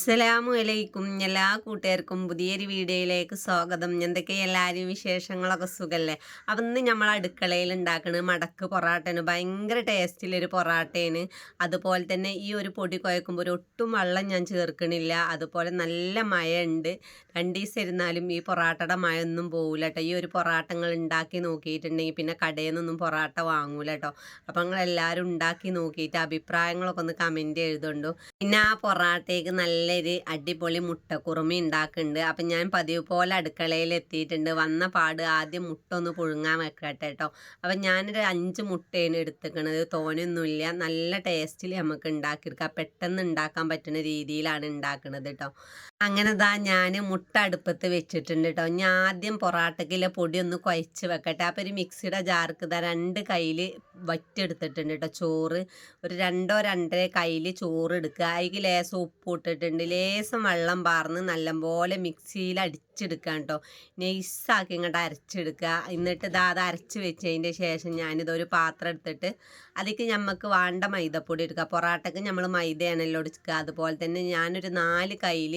അസ്സലാമു അലൈക്കും എല്ലാ കൂട്ടുകാർക്കും പുതിയൊരു വീഡിയോയിലേക്ക് സ്വാഗതം. എന്തൊക്കെ എല്ലാവരും വിശേഷങ്ങളൊക്കെ സുഖല്ലേ? അപ്പം ഇന്ന് നമ്മൾ അടുക്കളയിൽ ഉണ്ടാക്കുന്നത് മടക്ക് പൊറാട്ടയാണ്. ഭയങ്കര ടേസ്റ്റിലൊരു പൊറാട്ടയാണ്. അതുപോലെ തന്നെ ഈ ഒരു പൊടി കുഴക്കുമ്പോൾ ഒരു ഒട്ടും വെള്ളം ഞാൻ ചേർക്കണില്ല. അതുപോലെ നല്ല മഴയുണ്ട്. രണ്ട് ദിവസം ഇരുന്നാലും ഈ പൊറാട്ടയുടെ മഴ ഒന്നും പോകില്ല കേട്ടോ ഈ ഒരു പൊറാട്ടങ്ങൾ ഉണ്ടാക്കി നോക്കിയിട്ടുണ്ടെങ്കിൽ പിന്നെ കടയിൽ നിന്നൊന്നും പൊറാട്ട വാങ്ങൂല കേട്ടോ അപ്പം നിങ്ങൾ എല്ലാവരും ഉണ്ടാക്കി നോക്കിയിട്ട് അഭിപ്രായങ്ങളൊക്കെ ഒന്ന് കമന്റ് എഴുതുണ്ടു. പിന്നെ ആ പൊറാട്ടയ്ക്ക് നല്ലൊരു അടിപൊളി മുട്ടക്കുറുമി ഉണ്ടാക്കുന്നുണ്ട്. അപ്പം ഞാൻ പതിവ് പോലെ അടുക്കളയിൽ എത്തിയിട്ടുണ്ട്. വന്ന പാട് ആദ്യം മുട്ട ഒന്ന് പുഴുങ്ങാൻ വെക്കട്ടെ കേട്ടോ അപ്പം ഞാനൊരു അഞ്ച് മുട്ടയാണ് എടുത്തുക്കണത് തോനൊന്നുമില്ല നല്ല ടേസ്റ്റിൽ നമുക്ക് ഉണ്ടാക്കിയെടുക്കാം. പെട്ടെന്ന് ഉണ്ടാക്കാൻ പറ്റുന്ന രീതിയിലാണ് ഉണ്ടാക്കുന്നത് കേട്ടോ അങ്ങനെ ദാ ഞാൻ മുട്ട അടുപ്പത്ത് വെച്ചിട്ടുണ്ട് കേട്ടോ ഞാൻ ആദ്യം പൊറാട്ടക്കിലെ പൊടി ഒന്ന് കുഴച്ച് വെക്കട്ടെ. അപ്പോൾ ഒരു മിക്സിയുടെ ജാർക്ക് ഇതാ രണ്ട് കയ്യിൽ വറ്റെടുത്തിട്ടുണ്ട് കേട്ടോ ചോറ്. ഒരു രണ്ടോ രണ്ടര കയ്യിൽ ചോറ് എടുക്കുക. അതിൽ ലേസം ഉപ്പ് ഇട്ടിട്ടുണ്ട്. ലേസം വെള്ളം പാർന്ന് നല്ലപോലെ മിക്സിയിൽ അടിച്ചെടുക്കുക കേട്ടോ നൈസാക്കി ഇങ്ങോട്ട് അരച്ചെടുക്കുക എന്നിട്ട് ഇതാ അത് അരച്ച് വെച്ചതിന്റെ ശേഷം ഞാനിതൊരു പാത്രം എടുത്തിട്ട് അതിലേക്ക് നമുക്ക് വേണ്ട മൈദപ്പൊടി എടുക്കുക പൊറാട്ടക്ക് നമ്മൾ മൈദയാണല്ലോ എടുക്കുക അതുപോലെ തന്നെ ഞാനൊരു നാല് കയ്യിൽ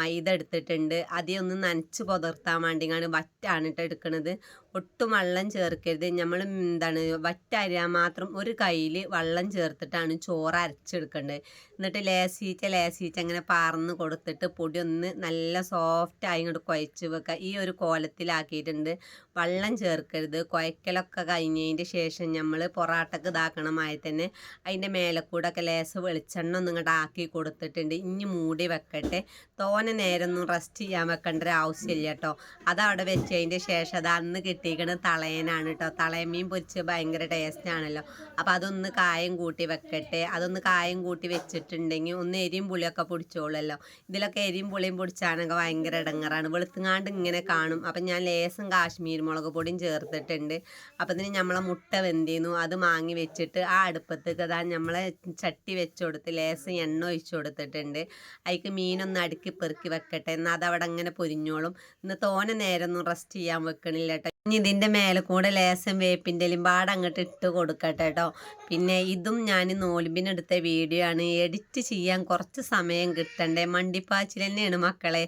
മൈദ എടുത്തിട്ടുണ്ട്. അതേ ഒന്ന് നനച്ച് പുതർത്താൻ വേണ്ടിയാണ് വറ്റാണ് കേട്ടോ എടുക്കുന്നത് ഒട്ടും വെള്ളം ചേർക്കരുത്. നമ്മൾ എന്താണ് വറ്റരിയാൻ മാത്രം ഒരു കയ്യിൽ വെള്ളം ചേർത്തിട്ടാണ് ചോറ് അരച്ചെടുക്കേണ്ടത് എന്നിട്ട് ലേസീച്ച ലേസീച്ച അങ്ങനെ പാർന്ന് കൊടുത്തിട്ട് പൊടി ഒന്ന് നല്ല സോഫ്റ്റ് ആയി ഇങ്ങോട്ട് കുഴച്ച് വെക്കുക ഈ ഒരു കോലത്തിലാക്കിയിട്ടുണ്ട്. വെള്ളം ചേർക്കരുത്. കുഴക്കലൊക്കെ കഴിഞ്ഞതിന്റെ ശേഷം നമ്മൾ പൊറാട്ടക്ക് ഇതാക്കണമായി തന്നെ അതിന്റെ മേലക്കൂടൊക്കെ ലേസ് വെളിച്ചെണ്ണ ഒന്നും ഇങ്ങോട്ട് ആക്കി കൊടുത്തിട്ടുണ്ട്. ഇനി മൂടി വെക്കട്ടെ. തോനെ നേരം ഒന്നും റെസ്റ്റ് ചെയ്യാൻ വെക്കേണ്ട ഒരു ആവശ്യമില്ല കേട്ടോ അതവിടെ വെച്ചതിന്റെ ശേഷം അത് അന്ന് കിട്ടിയിരിക്കുന്നത് തളയനാണ് കേട്ടോ തളയമീൻ പൊരിച്ച് ഭയങ്കര ടേസ്റ്റ് ആണല്ലോ. അപ്പോൾ അതൊന്ന് കായം കൂട്ടി വെക്കട്ടെ. അതൊന്ന് കായം കൂട്ടി വെച്ചിട്ടുണ്ടെങ്കിൽ ഒന്ന് എരിയും പുളിയൊക്കെ പൊടിച്ചോളല്ലോ ഇതിലൊക്കെ എരിയും പുളിയും പൊടിച്ചാണെങ്കിൽ ഭയങ്കര ഇടങ്ങറാണ് വെളുത്തുങ്ങാണ്ട് ഇങ്ങനെ കാണും. അപ്പം ഞാൻ ലേസം കാശ്മീർ മുളക് പൊടിയും ചേർത്തിട്ടുണ്ട്. അപ്പം ഇതിന് നമ്മളെ മുട്ട വെന്തിന്നു അത് മാങ്ങി വെച്ചിട്ട് ആ അടുപ്പത്തേക്ക് അതാ നമ്മളെ ചട്ടി വെച്ച് കൊടുത്ത് ലേസം എണ്ണ ഒഴിച്ച് കൊടുത്തിട്ടുണ്ട്. അതിക്ക് മീനൊന്ന് അടുക്കി പെറുക്കി വെക്കട്ടെ. എന്നാൽ അതവിടെ അങ്ങനെ പൊരിഞ്ഞോളും. ഇന്ന് തോനെ നേരമൊന്നും റെസ്റ്റ് ചെയ്യാൻ വെക്കണില്ല കേട്ടോ ഇനി ഇതിന്റെ മേലെ കൂടെ ലേസം വേപ്പിന്റെ പാട് അങ്ങോട്ട് ഇട്ട് കൊടുക്കട്ടെ കേട്ടോ പിന്നെ ഇതും ഞാൻ നോലിമ്പിനെടുത്ത വീഡിയോ ആണ്. എഡിറ്റ് ചെയ്യാൻ കുറച്ച് സമയം കിട്ടണ്ടേ? മണ്ടിപ്പാച്ചിൽ തന്നെയാണ് മക്കളെ.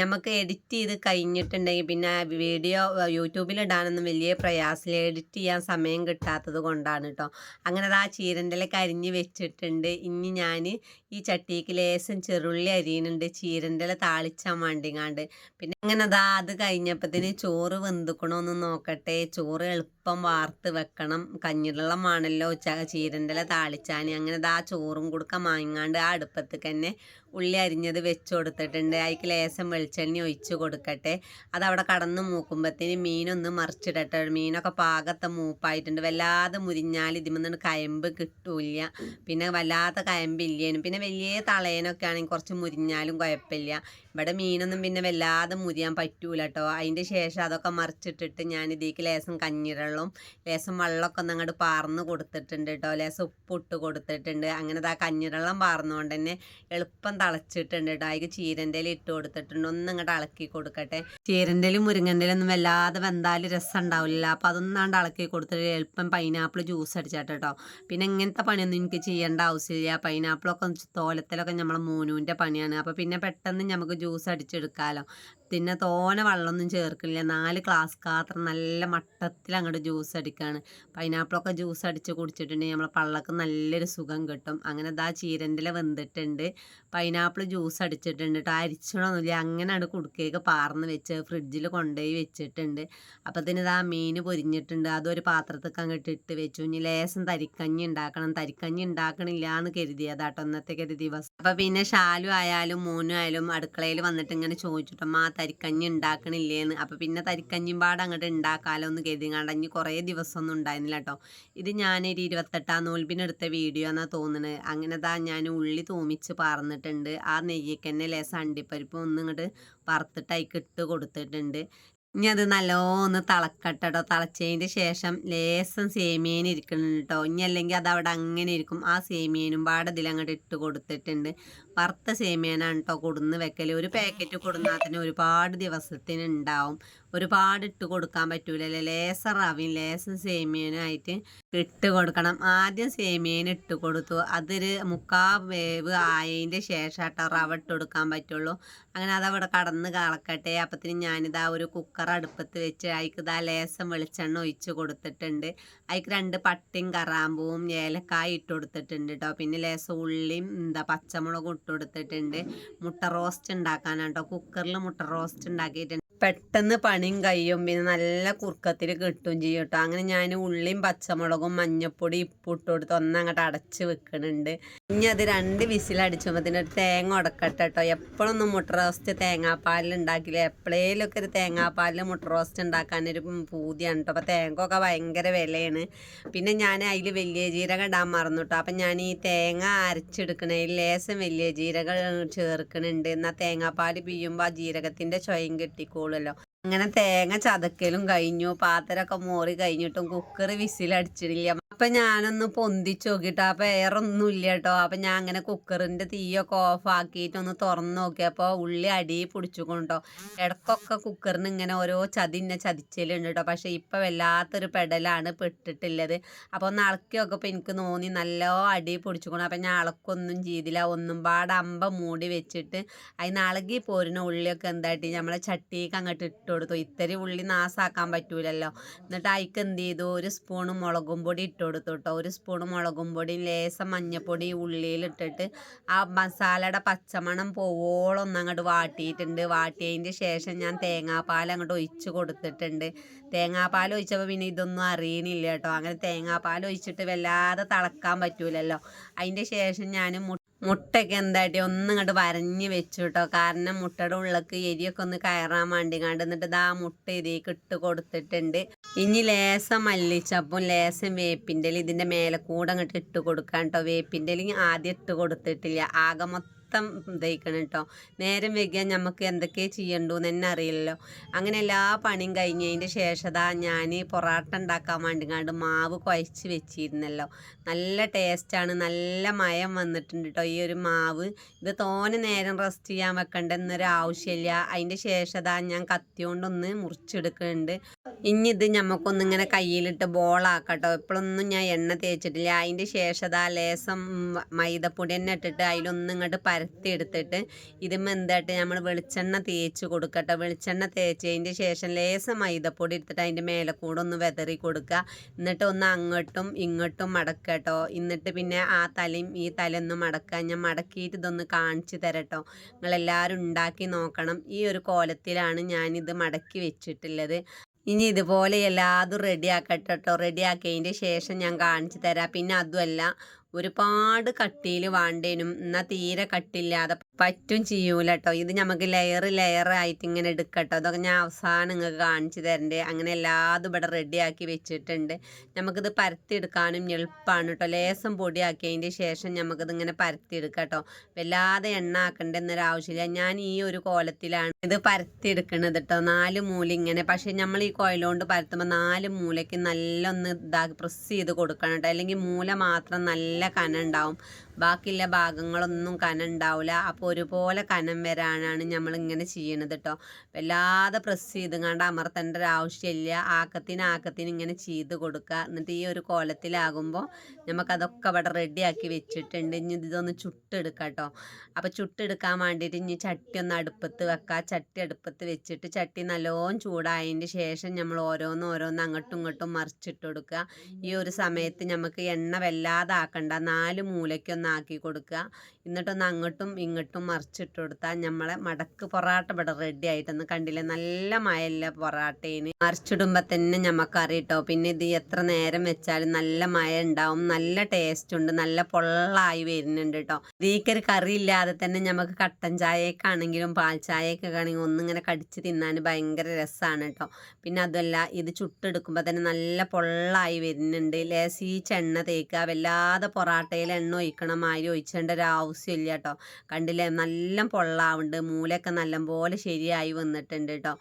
നമുക്ക് എഡിറ്റ് ചെയ്ത് കഴിഞ്ഞിട്ടുണ്ടെങ്കിൽ പിന്നെ വീഡിയോ യൂട്യൂബിലിടാനൊന്നും വലിയ പ്രയാസമില്ല. എഡിറ്റ് ചെയ്യാൻ സമയം കിട്ടാത്തത് കൊണ്ടാണ് കേട്ടോ അങ്ങനെ അത് ആ ചീരന്റെ കരിഞ്ഞ് വെച്ചിട്ടുണ്ട്. ഇനി ഞാൻ ഈ ചട്ടിക്ക് ലേശം ചെറുള്ളി അരിയുന്നുണ്ട്. ചീരന്റെ താളിച്ചാൻ വേണ്ടിങ്ങാണ്ട്. പിന്നെ അങ്ങനെ അതാ അത് കഴിഞ്ഞപ്പോഴത്തേന് ചോറ് വെന്തുക്കണമെന്ന് നോക്കട്ടെ. ചോറ് എളുപ്പം വാർത്ത് വെക്കണം. കഞ്ഞിവെള്ളമാണല്ലോ ച ചീരന്റെല താളിച്ചാൻ അങ്ങനെ ആ ചോറും കൊടുക്ക മാങ്ങാണ്ട് ആ അടുപ്പത്ത് തന്നെ ഉള്ളി അരിഞ്ഞത് വെച്ച് കൊടുത്തിട്ടുണ്ട് അതിക്ക് ലേശം വെളിച്ചെണ്ണ ഒഴിച്ച് കൊടുക്കട്ടെ. അതവിടെ കടന്ന് മൂക്കുമ്പത്തേന് മീനൊന്ന് മറിച്ചിടട്ടെ. മീനൊക്കെ പാകത്തെ മൂപ്പായിട്ടുണ്ട്. വല്ലാതെ മുരിഞ്ഞാൽ ഇതിമെന്ന് കയമ്പ് കിട്ടൂല പിന്നെ വല്ലാത്ത കയമ്പില്ലേനും. പിന്നെ വലിയ തളയനൊക്കെ ആണെങ്കിൽ കുറച്ച് മുരിഞ്ഞാലും കുഴപ്പമില്ല. ഇവിടെ മീനൊന്നും പിന്നെ വല്ലാതെ മുരിയാൻ പറ്റൂല കേട്ടോ അതിന്റെ ശേഷം അതൊക്കെ മറിച്ചിട്ടിട്ട് ഞാൻ ഇതിലേക്ക് ലേസം കഞ്ഞിരളും ലേസം വെള്ളമൊക്കെ ഒന്ന് അങ്ങോട്ട് പാർന്ന് കൊടുത്തിട്ടുണ്ട് കേട്ടോ ലേശം ഉപ്പിട്ട് കൊടുത്തിട്ടുണ്ട്. അങ്ങനെ ആ കഞ്ഞിരളം പാർന്നുകൊണ്ട് തന്നെ എളുപ്പം തിളച്ചിട്ടുണ്ട് കേട്ടോ അതിക്ക് ചീരന്റെ ഇട്ട് കൊടുത്തിട്ടുണ്ട്. ഒന്ന് അങ്ങോട്ട് ഇളക്കി കൊടുക്കട്ടെ. ചീരന്റെ മുരിങ്ങന്റെ ഒന്നും വല്ലാതെ വെന്താലും രസം ഉണ്ടാവില്ല അപ്പം അതൊന്നാണ്ട് ഇളക്കി കൊടുത്തിട്ട് എളുപ്പം പൈനാപ്പിൾ ജ്യൂസ് അടിച്ചാട്ടെ കേട്ടോ പിന്നെ ഇങ്ങനത്തെ പണിയൊന്നും എനിക്ക് ചെയ്യേണ്ട ആവശ്യമില്ല. പൈനാപ്പിളൊക്കെ തോലത്തിലൊക്കെ നമ്മളെ മൂനുവിന്റെ പണിയാണ്. അപ്പോൾ പിന്നെ പെട്ടെന്ന് നമുക്ക് ജ്യൂസ് അടിച്ചെടുക്കാമല്ലോ പിന്നെ തോനെ വെള്ളമൊന്നും ചേർക്കില്ല നാല് ക്ലാസ് കാത്രം നല്ല മട്ടത്തിൽ അങ്ങോട്ട് ജ്യൂസ് അടിക്കുകയാണ് പൈനാപ്പിളൊക്കെ ജ്യൂസ് അടിച്ച് കുടിച്ചിട്ടുണ്ടെങ്കിൽ നമ്മളെ പള്ളക്ക് നല്ലൊരു സുഖം കിട്ടും. അങ്ങനെ ഇതാ ചീരന്റെ വെന്തിട്ടുണ്ട്. പൈനാപ്പിൾ ജ്യൂസ് അടിച്ചിട്ടുണ്ട് കേട്ടോ അരിച്ചണമൊന്നുമില്ല അങ്ങനെ അവിടെ കുടുക്കേക്ക് പാർന്ന് വെച്ച് ഫ്രിഡ്ജിൽ കൊണ്ടുപോയി വെച്ചിട്ടുണ്ട്. അപ്പത്തിന് ഇതാ മീൻ പൊരിഞ്ഞിട്ടുണ്ട്. അതൊരു പാത്രത്തേക്ക് അങ്ങോട്ട് ഇട്ട് വെച്ചു. ഇനി ലേശം തരിക്കഞ്ഞി ഉണ്ടാക്കണം. തരിക്കഞ്ഞി ഉണ്ടാക്കണില്ല എന്ന് കരുതിയതാട്ടോ ഒരു ദിവസം അപ്പം പിന്നെ ഷാലു ആയാലും മോനും ആയാലും അടുക്കളയിൽ വന്നിട്ട് ഇങ്ങനെ ചോദിച്ചിട്ടമ്മ തരിക്കഞ്ഞി ഉണ്ടാക്കണില്ലേന്ന്. അപ്പം പിന്നെ തരിക്കഞ്ഞിയും പാട് അങ്ങോട്ട് ഉണ്ടാക്കാമല്ലോ എന്ന് കരുതിങ്ങാണ്ട് ഇനി കുറേ ദിവസമൊന്നും ഉണ്ടായിരുന്നില്ല കേട്ടോ ഇത് ഞാനൊരു ഇരുപത്തെട്ടാം നോൽപ്പിനെടുത്ത വീഡിയോ എന്നാണ് തോന്നുന്നത് അങ്ങനെ താ ഞാൻ ഉള്ളി തൂമിച്ച് പാർന്നിട്ടുണ്ട്. ആ നെയ്യക്കന്നെ ലേസം അണ്ടിപ്പരിപ്പ് ഒന്നും ഇങ്ങോട്ട് വറുത്തിട്ട് അതിക്ക് കൊടുത്തിട്ടുണ്ട്. ഇനി അത് നല്ലോന്ന് തിളക്കട്ടോ തിളച്ചതിന്റെ ശേഷം ലേസം സേമിയൻ ഇരിക്കുന്നുണ്ട് കേട്ടോ ഇനി അല്ലെങ്കിൽ അത് അവിടെ അങ്ങനെ ഇരിക്കും. ആ സേമിയനും പാടെ ഇതിൽ അങ്ങോട്ട് ഇട്ട് കൊടുത്തിട്ടുണ്ട്. വറുത്ത സേമിയനാണ് കേട്ടോ കൊടുന്ന് വെക്കൽ ഒരു പാക്കറ്റ് കൊടുന്നാൽ തന്നെ ഒരുപാട് ദിവസത്തിന് ഉണ്ടാവും ഒരുപാട് ഇട്ട് കൊടുക്കാൻ പറ്റൂലല്ലേ ലേസർ റവയും ലേസം സേമിയനായിട്ട് ഇട്ട് കൊടുക്കണം. ആദ്യം സേമിയൻ ഇട്ട് കൊടുത്തു. അതൊരു മുക്കാ വേവ് ആയതിന്റെ ശേഷം കേട്ടോ റവ ഇട്ട് കൊടുക്കാൻ പറ്റുള്ളൂ. അങ്ങനെ അതവിടെ കടന്ന് കളക്കട്ടെ അപ്പത്തിന് ഞാനിതാ ഒരു കുക്കർ അടുപ്പത്ത് വെച്ച് അതിക്ക് ഇതാ ലേസം വെളിച്ചെണ്ണ ഒഴിച്ച് കൊടുത്തിട്ടുണ്ട്. അതിക്ക് രണ്ട് പട്ടിയും കറാമ്പൂവും ഏലക്കായ ഇട്ട് കൊടുത്തിട്ടുണ്ട് കേട്ടോ പിന്നെ ലേസം ഉള്ളിയും എന്താ പച്ചമുളകും ഇട്ട് കൊടുത്തിട്ടുണ്ട്. മുട്ട റോസ്റ്റ് ഉണ്ടാക്കാനാണ് കുക്കറിൽ മുട്ട റോസ്റ്റ് ഉണ്ടാക്കിയിട്ടുണ്ട്. പെട്ടെന്ന് പണിയും കഴിയും. പിന്നെ നല്ല കുറുക്കത്തിൽ കിട്ടും ചെയ്യും കേട്ടോ അങ്ങനെ ഞാൻ ഉള്ളിയും പച്ചമുളകും മഞ്ഞപ്പൊടി ഇപ്പിട്ട് കൊടുത്ത് ഒന്നങ്ങോട്ട് അടച്ച് വെക്കുന്നുണ്ട് ഇനി അത് രണ്ട് വിസിലടിച്ചുമ്പോൾ ഒരു തേങ്ങ ഉടക്കട്ടെ കേട്ടോ എപ്പോഴൊന്നും മുട്ട റോസ്റ്റ് തേങ്ങാപ്പാലിൽ ഉണ്ടാക്കില്ല. എപ്പോഴേലൊക്കെ ഒരു തേങ്ങാപ്പാലിൽ മുട്ട റോസ്റ്റ് ഉണ്ടാക്കാനൊരു പൂതിയാണ് കേട്ടോ അപ്പോൾ തേങ്ങ ഒക്കെ ഭയങ്കര വിലയാണ്. പിന്നെ ഞാൻ അതിൽ വലിയ ജീരകം ഇടാൻ മറന്നു കേട്ടോ അപ്പം ഞാൻ ഈ തേങ്ങ അരച്ചെടുക്കണതിൽ ലേശം വലിയ ജീരകം ചേർക്കണുണ്ട്. എന്നാൽ തേങ്ങാപ്പാൽ പിയ്യുമ്പോൾ ആ ജീരകത്തിന്റെ ചൊയം കിട്ടിക്കോളുമല്ലോ അങ്ങനെ തേങ്ങ ചതക്കലും കഴിഞ്ഞു. പാത്രമൊക്കെ മോറി കഴിഞ്ഞിട്ടും കുക്കർ വിസിലടിച്ചിട്ടില്ല അപ്പൊ ഞാനൊന്ന് പൊന്തിച്ച് നോക്കിയിട്ട് അപ്പൊ എയറൊന്നും ഇല്ല കേട്ടോ. അപ്പൊ ഞാൻ അങ്ങനെ കുക്കറിന്റെ തീയൊക്കെ ഓഫ് ആക്കിയിട്ട് ഒന്ന് തുറന്നു നോക്കിയപ്പോ ഉള്ളി അടി പിടിച്ചുകൊണ്ടോ ഇടക്കൊക്കെ കുക്കറിന് ഇങ്ങനെ ഓരോ ചതിന്നെ ചതിച്ചലുണ്ട് കേട്ടോ. പക്ഷെ ഇപ്പൊ വല്ലാത്തൊരു പെടലാണ് പെട്ടിട്ടുള്ളത്. അപ്പൊ ഒന്ന് ഇളക്കി ഇപ്പൊ എനിക്ക് തോന്നി നല്ല അടി പിടിച്ചുകൊണ്ട് അപ്പൊ ഞാൻ ഇളക്കൊന്നും ചെയ്തില്ല. ഒന്നും പാടെ അമ്പ മൂടി വെച്ചിട്ട് അതിന് ഇളകി പോരുന്ന ഉള്ളിയൊക്കെ എന്തായിട്ട് നമ്മളെ ചട്ടിക്ക് അങ്ങോട്ട് ഇട്ട് കൊടുത്തു ഇത്തിരി ഉള്ളി നാസാക്കാൻ പറ്റൂലല്ലോ. എന്നിട്ട് അതിക്ക് എന്ത് ചെയ്തു? ഒരു സ്പൂണ് മുളകും പൊടി ഇട്ട് കൊടുത്തു കേട്ടോ ഒരു സ്പൂണ് മുളകും പൊടി ലേസം മഞ്ഞപ്പൊടി ഉള്ളിയിലിട്ടിട്ട് ആ മസാലയുടെ പച്ചമണം പോവോളം ഒന്ന് അങ്ങോട്ട് വാട്ടിയിട്ടുണ്ട്. വാട്ടിയതിന്റെ ശേഷം ഞാൻ തേങ്ങാപ്പാൽ അങ്ങോട്ട് ഒഴിച്ച് കൊടുത്തിട്ടുണ്ട്. തേങ്ങാപ്പാൽ ഒഴിച്ചപ്പോൾ പിന്നെ ഇതൊന്നും അറിയണില്ല കേട്ടോ അങ്ങനെ തേങ്ങാപ്പാൽ ഒഴിച്ചിട്ട് വല്ലാതെ തിളക്കാൻ പറ്റൂലല്ലോ. അതിന്റെ ശേഷം ഞാൻ മുട്ടയൊക്കെ എന്തായിട്ട് ഒന്നും ഇങ്ങോട്ട് വരഞ്ഞ് വെച്ചു കേട്ടോ കാരണം മുട്ടയുടെ ഉള്ളിലേക്ക് എരിയൊക്കെ ഒന്ന് കയറാൻ വേണ്ടി കണ്ട് എന്നിട്ട് ഇതാ മുട്ട ഇതിലേക്ക് ഇട്ട് കൊടുത്തിട്ടുണ്ട്. ഇനി ലേസം മല്ലിച്ചപ്പും ലേസം വേപ്പിന്റെ ഇതിന്റെ മേലെ കൂടെ അങ്ങോട്ട് ഇട്ട് കൊടുക്കാൻ കേട്ടോ വേപ്പിന്റെ ആദ്യം ഇട്ട് കൊടുത്തിട്ടില്ല. ആകെ മൊത്തം ഇതയിക്കണം കേട്ടോ നേരം വൈകിയാൽ നമുക്ക് എന്തൊക്കെ ചെയ്യണ്ടു എന്ന് തന്നെ അറിയില്ലല്ലോ. അങ്ങനെ എല്ലാ പണിയും കഴിഞ്ഞതിന്റെ ശേഷതാ ഞാൻ പൊറാട്ട ഉണ്ടാക്കാൻ വേണ്ടിങ്ങാണ്ട് മാവ് കുഴച്ച് വെച്ചിരുന്നല്ലോ. നല്ല ടേസ്റ്റാണ് നല്ല മയം വന്നിട്ടുണ്ട് കേട്ടോ ഈ ഒരു മാവ്. ഇത് തോനെ നേരം റെസ്റ്റ് ചെയ്യാൻ വെക്കണ്ട എന്നൊരു ആവശ്യമില്ല അതിന്റെ ശേഷതാ ഞാൻ കത്തി കൊണ്ടൊന്ന് മുറിച്ചെടുക്കുന്നുണ്ട്. ഇനി ഇത് നമുക്കൊന്നിങ്ങനെ കയ്യിലിട്ട് ബോളാക്കട്ടോ ഇപ്പോഴൊന്നും ഞാൻ എണ്ണ തേച്ചിട്ടില്ല. അതിന്റെ ശേഷതാ ലേസം മൈദപ്പൊടി തന്നെ ഇട്ടിട്ട് അതിലൊന്നും ഇങ്ങോട്ട് പരത്തി എടുത്തിട്ട് ഇതുമ്മ എന്തായിട്ട് നമ്മൾ വെളിച്ചെണ്ണ തേച്ച് കൊടുക്കട്ടെ. വെളിച്ചെണ്ണ തേച്ചതിന്റെ ശേഷം ലേസം മൈദപ്പൊടി എടുത്തിട്ട് അതിന്റെ മേലെ കൂടെ ഒന്ന് വെതറി കൊടുക്കുക. എന്നിട്ട് ഒന്ന് അങ്ങോട്ടും ഇങ്ങോട്ടും മടക്കട്ടോ. എന്നിട്ട് പിന്നെ ആ തലയും ഈ തലയൊന്നും മടക്കുക. ഞാൻ മടക്കിയിട്ട് ഇതൊന്ന് കാണിച്ചു തരട്ടോ. നിങ്ങളെല്ലാവരും ഉണ്ടാക്കി നോക്കണം. ഈ ഒരു കോലത്തിലാണ് ഞാനിത് മടക്കി വെച്ചിട്ടുള്ളത്. ഇനി ഇതുപോലെ എല്ലാതും റെഡിയാക്കട്ടോ കേട്ടോ റെഡിയാക്കിയതിന്റെ ശേഷം ഞാൻ കാണിച്ചു തരാം. പിന്നെ അതുമല്ല ഒരുപാട് കട്ടിയിൽ വേണ്ടേനും എന്നാൽ തീരെ കട്ടില്ലാതെ പറ്റും ചെയ്യൂല കേട്ടോ ഇത് നമുക്ക് ലെയർ ലെയർ ആയിട്ട് ഇങ്ങനെ എടുക്കട്ടോ. അതൊക്കെ ഞാൻ അവസാനം നിങ്ങൾക്ക് കാണിച്ചു തരണ്ടേ. അങ്ങനെ എല്ലാതും ഇവിടെ റെഡിയാക്കി വെച്ചിട്ടുണ്ട്. നമുക്കിത് പരത്തിയെടുക്കാനും എളുപ്പമാണ് കേട്ടോ ലേസം പൊടിയാക്കിയതിന്റെ ശേഷം നമുക്കിത് ഇങ്ങനെ പരത്തിയെടുക്കാം കേട്ടോ വല്ലാതെ എണ്ണ ആക്കണ്ടെന്നൊരു ആവശ്യമില്ല. ഞാൻ ഈ ഒരു കോലത്തിലാണ് ഇത് പരത്തിയെടുക്കണത് കേട്ടോ നാല് മൂല ഇങ്ങനെ. പക്ഷേ നമ്മൾ ഈ കോയിലോണ്ട് പരത്തുമ്പോൾ നാല് മൂലയ്ക്ക് നല്ല ഒന്ന് ഇതാക്കി പ്രസ് ചെയ്ത് കൊടുക്കണം കേട്ടോ അല്ലെങ്കിൽ മൂല മാത്രം നല്ല നല്ല കനം ഉണ്ടാവും ബാക്കിയുള്ള ഭാഗങ്ങളൊന്നും കനം ഉണ്ടാവില്ല അപ്പോൾ ഒരുപോലെ കനം വരാനാണ് നമ്മൾ ഇങ്ങനെ ചെയ്യണത് കേട്ടോ വല്ലാതെ പ്രസ് ചെയ്തുകൊണ്ട് അമർത്തേണ്ട ഒരു ആവശ്യമില്ല ആക്കത്തിന് ആക്കത്തിന് ഇങ്ങനെ ചെയ്ത് കൊടുക്കുക എന്നിട്ട് ഈ ഒരു കോലത്തിലാകുമ്പോൾ നമുക്കതൊക്കെ അവിടെ റെഡിയാക്കി വെച്ചിട്ടുണ്ട്. ഇനി ഇതൊന്ന് ചുട്ടെടുക്കാം കേട്ടോ അപ്പോൾ ചുട്ടെടുക്കാൻ വേണ്ടിയിട്ട് ഇനി ചട്ടി ഒന്ന് അടുപ്പത്ത് വെക്കുക ചട്ടി അടുപ്പത്ത് വെച്ചിട്ട് ചട്ടി നല്ലോണം ചൂടായതിന്റെ ശേഷം നമ്മൾ ഓരോന്ന് ഓരോന്ന് അങ്ങോട്ടും ഇങ്ങോട്ടും മറിച്ചിട്ട് കൊടുക്കുക ഈ ഒരു സമയത്ത് നമുക്ക് എണ്ണ വല്ലാതാക്കണ്ട. നാല് മൂലയ്ക്കൊന്ന് ആക്കി കൊടുക്കുക. എന്നിട്ടൊന്ന് അങ്ങോട്ടും ഇങ്ങോട്ടും മറിച്ചിട്ട് കൊടുത്താൽ നമ്മളെ മടക്ക് പൊറാട്ട ഇവിടെ റെഡി ആയിട്ടൊന്ന് കണ്ടില്ലേ? നല്ല മയല്ല പൊറാട്ടേന്. മറിച്ചിടുമ്പോൾ തന്നെ നമുക്കറിയട്ടോ പിന്നെ ഇത് എത്ര നേരം വെച്ചാലും നല്ല മയ ഉണ്ടാവും. നല്ല ടേസ്റ്റ് ഉണ്ട്. നല്ല പൊള്ളായി വരുന്നുണ്ട് കേട്ടോ ഇതിക്കൊരു കറി ഇല്ലാതെ തന്നെ നമുക്ക് കട്ടൻ ചായക്കാണെങ്കിലും പാൽ ചായയൊക്കെ ആണെങ്കിലും ഒന്നിങ്ങനെ കടിച്ച് തിന്നാൻ ഭയങ്കര രസമാണ് കേട്ടോ പിന്നെ അതല്ല ഇത് ചുട്ടെടുക്കുമ്പോൾ തന്നെ നല്ല പൊള്ളായി വരുന്നുണ്ട്. ലേസീച്ച് എണ്ണ തേക്കുക. വല്ലാതെ പൊറാട്ടയിൽ എണ്ണ ഒഴിക്കണം. മാതിരി ഒഴിച്ചേണ്ട ഒരു ആവശ്യമില്ല കേട്ടോ. കണ്ടില്ലേ? നല്ല പൊള്ളാവുണ്ട്. മൂലൊക്കെ നല്ലപോലെ ശരിയായി വന്നിട്ടുണ്ട് കേട്ടോ.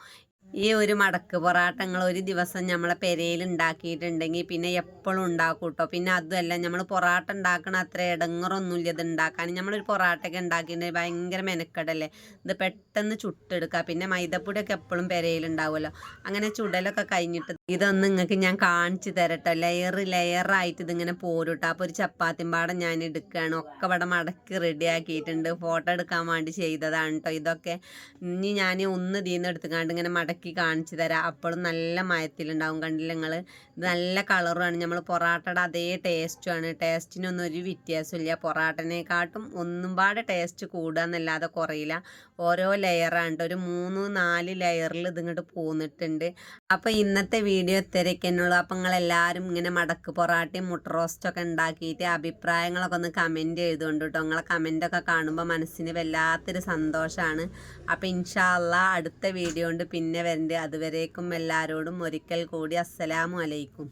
ഈ ഒരു മടക്ക് പൊറാട്ടങ്ങൾ ഒരു ദിവസം നമ്മളെ പെരയിൽ ഉണ്ടാക്കിയിട്ടുണ്ടെങ്കിൽ പിന്നെ എപ്പോഴും ഉണ്ടാക്കും കേട്ടോ. പിന്നെ അതുമല്ല നമ്മൾ പൊറാട്ട ഉണ്ടാക്കണ അത്ര ഇടങ്ങറൊന്നുമില്ല. ഇത് ഉണ്ടാക്കാൻ നമ്മളൊരു പൊറാട്ടയൊക്കെ ഉണ്ടാക്കിയിട്ടുണ്ടെങ്കിൽ ഭയങ്കര മെനക്കെടല്ലേ? ഇത് പെട്ടെന്ന് ചുട്ടെടുക്കുക. പിന്നെ മൈദപ്പൊടിയൊക്കെ എപ്പോഴും പെരയിൽ ഉണ്ടാവുമല്ലോ. അങ്ങനെ ചുടലൊക്കെ കഴിഞ്ഞിട്ട് ഇതൊന്ന് നിങ്ങൾക്ക് ഞാൻ കാണിച്ചു തരട്ടോ. ലെയർ ലെയറായിട്ട് ഇതിങ്ങനെ പോരുട്ടോ അപ്പോൾ ഒരു ചപ്പാത്തിയും പാടം ഞാൻ എടുക്കുകയാണ്. ഒക്കെ ഇവിടെ മടക്കി റെഡിയാക്കിയിട്ടുണ്ട് ഫോട്ടോ എടുക്കാൻ വേണ്ടി ചെയ്തതാണ് കേട്ടോ ഇതൊക്കെ. ഇനി ഞാൻ ഒന്ന് ഇതിൽ നിന്ന് എടുത്തുകൊണ്ട് ഇങ്ങനെ മടക്കി കാണിച്ചു തരാം. അപ്പോഴും നല്ല മയത്തിലുണ്ടാവും. കണ്ടില്ല നിങ്ങൾ നല്ല കളറുമാണ്. നമ്മൾ പൊറാട്ടയുടെ അതേ ടേസ്റ്റുമാണ്. ടേസ്റ്റിനൊന്നും ഒരു വ്യത്യാസമില്ല. പൊറാട്ടനെക്കാട്ടും ഒന്നും പാടെ ടേസ്റ്റ് കൂടുക എന്നല്ലാതെ കുറയില്ല. ഓരോ ലെയറാണ് ഒരു മൂന്ന് നാല് ലെയറിൽ ഇതിങ്ങോട്ട് പോന്നിട്ടുണ്ട്. അപ്പോൾ ഇന്നത്തെ വീഡിയോ ഇത്രയൊക്കെയുള്ളൂ അപ്പോൾ നിങ്ങളെല്ലാവരും ഇങ്ങനെ മടക്ക് പൊറാട്ടയും മുട്ട റോസ്റ്റൊക്കെ ഉണ്ടാക്കിയിട്ട് അഭിപ്രായങ്ങളൊക്കെ ഒന്ന് കമന്റ് ചെയ്തുകൊണ്ട് കേട്ടോ നിങ്ങളെ കമന്റൊക്കെ കാണുമ്പോൾ മനസ്സിന് വല്ലാത്തൊരു സന്തോഷമാണ് അപ്പോൾ ഇൻഷാല്ല അടുത്ത വീഡിയോ കൊണ്ട് പിന്നെ വരണ്ട്. അതുവരേക്കും എല്ലാവരോടും ഒരിക്കൽ കൂടി അസ്സലാമു അലൈക്കും.